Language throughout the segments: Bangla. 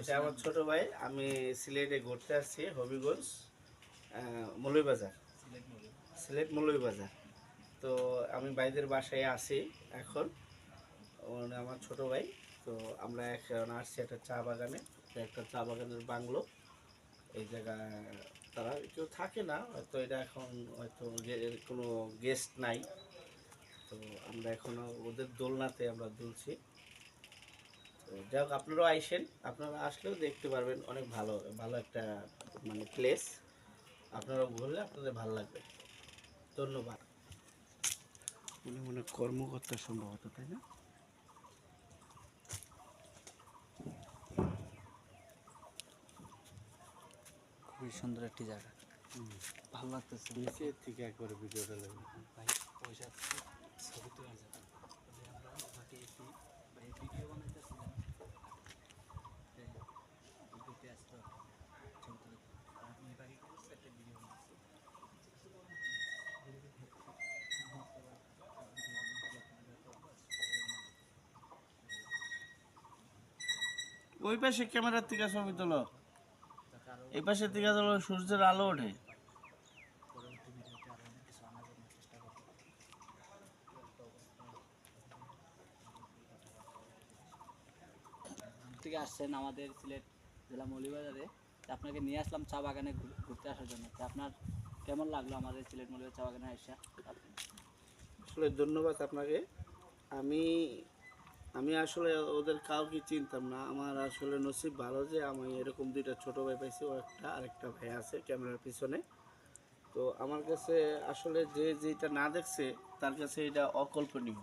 এটা আমার ছোট ভাই, আমি সিলেটে ঘুরতে আসছি, হবিগঞ্জ মৌলভীবাজার। সিলেট মৌলভীবাজার। তো আমি ভাইদের বাসায় আছি এখন আমার ছোট ভাই। তো আমরা এখন আসছি একটা চা বাগানে, একটা চা বাগানের বাংলো। এই জায়গায় তারা কেউ থাকে না, হয়তো এটা এখন হয়তো কোনো গেস্ট নাই। তো আমরা এখনও ওদের দোলনাতে আমরা দুলছি। যাই হোক আপনারাও আইসেন। আপনারা আসলেও দেখতে পারবেন অনেক ভালো ভালো একটা মানে প্লেস আপনারা ঘুরলে আপনাদের ভালো লাগবে। ধন্যবাদ। উনি মনে কর্মকর্তা সম্ভবত তাই না? খুবই সুন্দর একটি জায়গা। ভালো লাগতেছে। নিচে থেকে একবার ভিডিওটা লাগবে। ভাই পয়সা ছবি তোলা যাবে ওই পাশে ক্যামেরার থেকে ছবি তোলো। এই পাশে থেকে তোলো সূর্যের আলো ওঠে। থেকে আসছেন আমাদের সিলেট জেলা মৌলিবাজারে আপনাকে নিয়ে আসলাম চা বাগানে ঘুর- ঘুরতে আসার জন্য। তা আপনার কেমন লাগল আমাদের সিলেট মৌলিবাজার চা বাগানে আসা আসলে ধন্যবাদ আপনাকে। আমি আমি আসলে ওদের কাউকে চিনতাম না। আমার আসলে নসিব ভালো যে আমি এরকম দুইটা ছোট ভাই পাইছি, ও একটা, আরেকটা ভাই আছে ক্যামেরার পিছনে। তো আমার কাছে আসলে যে যেটা না দেখছে, তার কাছে এটা অকল্পনীয়।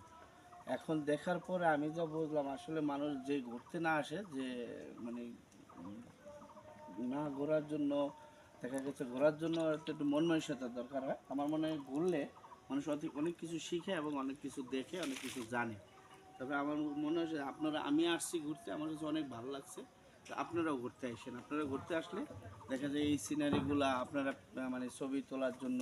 এখন দেখার পরে আমি যা বুঝলাম, আসলে মানুষ যে ঘুরতে না আসে, যে মানে না ঘোরার জন্য, দেখা গেছে ঘোরার জন্য একটু মন মানসিকতার দরকার হয়। আমার মনে হয় ঘুরলে মানুষ অনেক কিছু শিখে এবং অনেক কিছু দেখে, অনেক কিছু জানে। তবে আমার মনে হয় আপনারা, আমি আসছি ঘুরতে, আমার কাছে অনেক ভালো লাগছে। তো আপনারাও ঘুরতে আসেন। আপনারা ঘুরতে আসলে দেখা যায় এই সিনারিগুলা আপনারা মানে ছবি তোলার জন্য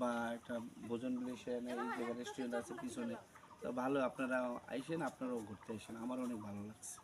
বা একটা ভোজন বিলেসেন এই জায়গায় রেস্টুরেন্ট আছে পিছনে, তো ভালো আপনারা আইসেন, আপনারাও ঘুরতে আসেন। আমার অনেক ভালো লাগছে।